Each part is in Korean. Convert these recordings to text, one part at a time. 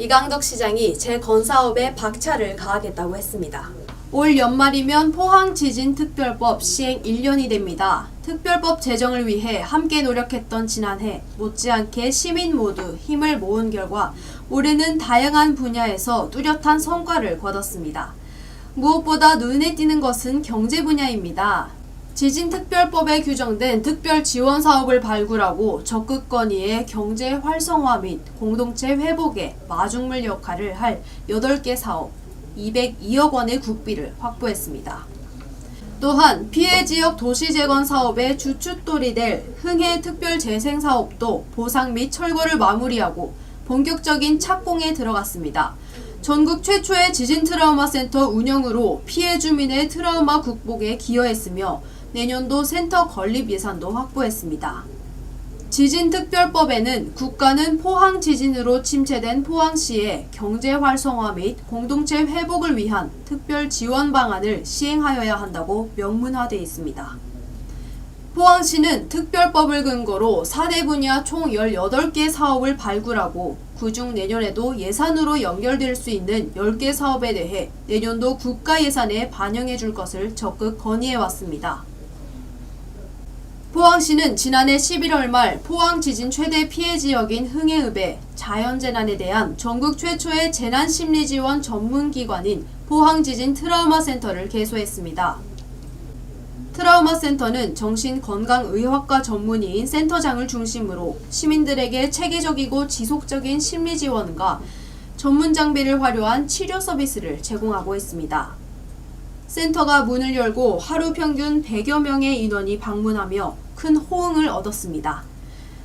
이강덕 시장이 재건사업에 박차를 가하겠다고 했습니다. 올 연말이면 포항 지진 특별법 시행 1년이 됩니다. 특별법 제정을 위해 함께 노력했던 지난해 못지않게 시민 모두 힘을 모은 결과 올해는 다양한 분야에서 뚜렷한 성과를 거뒀습니다. 무엇보다 눈에 띄는 것은 경제 분야입니다. 지진특별법에 규정된 특별 지원 사업을 발굴하고 적극 건의해 경제 활성화 및 공동체 회복에 마중물 역할을 할 8개 사업 202억 원의 국비를 확보했습니다. 또한 피해 지역 도시 재건 사업의 주춧돌이 될 흥해 특별 재생 사업도 보상 및 철거를 마무리하고 본격적인 착공에 들어갔습니다. 전국 최초의 지진 트라우마 센터 운영으로 피해 주민의 트라우마 극복에 기여했으며 내년도 센터 건립 예산도 확보했습니다. 지진특별법에는 국가는 포항 지진으로 침체된 포항시의 경제 활성화 및 공동체 회복을 위한 특별 지원 방안을 시행하여야 한다고 명문화되어 있습니다. 포항시는 특별법을 근거로 4대 분야 총 18개 사업을 발굴하고 그중 내년에도 예산으로 연결될 수 있는 10개 사업에 대해 내년도 국가 예산에 반영해 줄 것을 적극 건의해 왔습니다. 포항시는 지난해 11월 말 포항 지진 최대 피해 지역인 흥해읍에 자연재난에 대한 전국 최초의 재난심리지원 전문기관인 포항지진 트라우마 센터를 개소했습니다. 트라우마 센터는 정신건강의학과 전문의인 센터장을 중심으로 시민들에게 체계적이고 지속적인 심리 지원과 전문 장비를 활용한 치료 서비스를 제공하고 있습니다. 센터가 문을 열고 하루 평균 100여 명의 인원이 방문하며 큰 호응을 얻었습니다.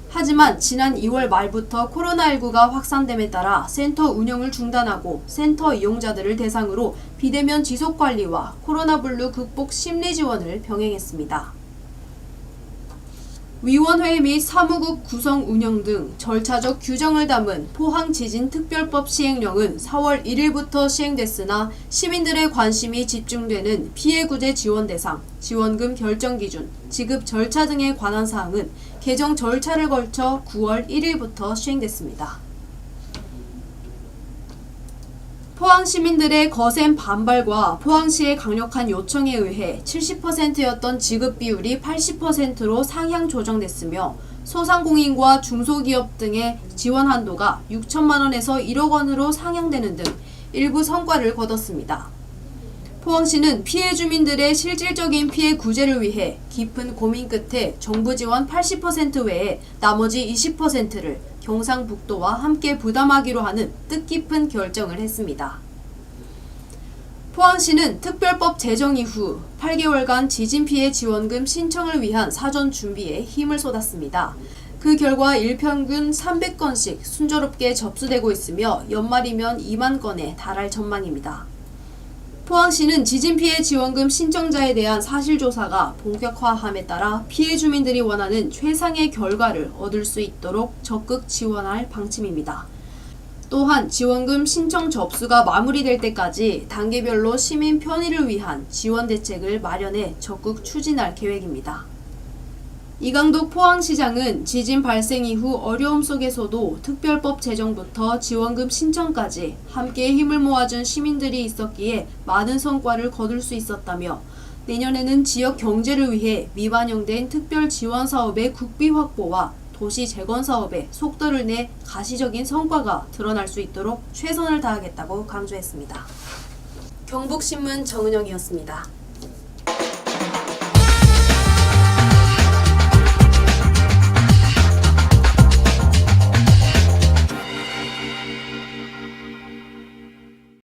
하지만 지난 2월 말부터 코로나19가 확산됨에 따라 센터 운영을 중단하고 센터 이용자들을 대상으로 비대면 지속 관리와 코로나 블루 극복 심리 지원을 병행했습니다. 위원회 및 사무국 구성 운영 등 절차적 규정을 담은 포항 지진 특별법 시행령은 4월 1일부터 시행됐으나 시민들의 관심이 집중되는 피해 구제 지원 대상, 지원금 결정 기준, 지급 절차 등에 관한 사항은 개정 절차를 걸쳐 9월 1일부터 시행됐습니다. 포항 시민들의 거센 반발과 포항시의 강력한 요청에 의해 70%였던 지급 비율이 80%로 상향 조정됐으며 소상공인과 중소기업 등의 지원 한도가 6천만 원에서 1억 원으로 상향되는 등 일부 성과를 거뒀습니다. 포항시는 피해 주민들의 실질적인 피해 구제를 위해 깊은 고민 끝에 정부 지원 80% 외에 나머지 20%를 경상북도와 함께 부담하기로 하는 뜻깊은 결정을 했습니다. 포항시는 특별법 제정 이후 8개월간 지진 피해 지원금 신청을 위한 사전 준비에 힘을 쏟았습니다. 그 결과 일평균 300건씩 순조롭게 접수되고 있으며 연말이면 2만 건에 달할 전망입니다. 포항시는 지진 피해 지원금 신청자에 대한 사실조사가 본격화함에 따라 피해 주민들이 원하는 최상의 결과를 얻을 수 있도록 적극 지원할 방침입니다. 또한 지원금 신청 접수가 마무리될 때까지 단계별로 시민 편의를 위한 지원 대책을 마련해 적극 추진할 계획입니다. 이강덕 포항시장은 지진 발생 이후 어려움 속에서도 특별법 제정부터 지원금 신청까지 함께 힘을 모아준 시민들이 있었기에 많은 성과를 거둘 수 있었다며 내년에는 지역 경제를 위해 미반영된 특별 지원 사업의 국비 확보와 도시 재건 사업에 속도를 내 가시적인 성과가 드러날 수 있도록 최선을 다하겠다고 강조했습니다. 경북신문 정은영이었습니다.